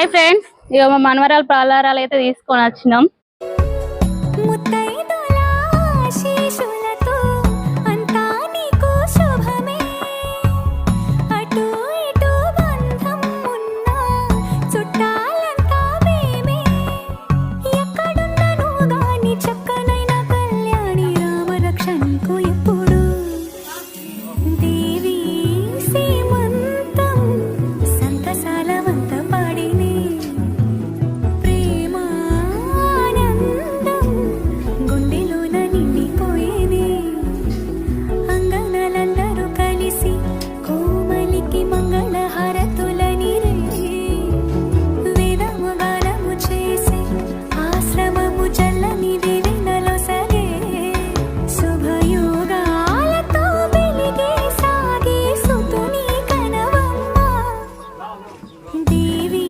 Hi friends ఇక మా మనవరాలు పాలారాలు అయితే తీసుకొని వచ్చినాం.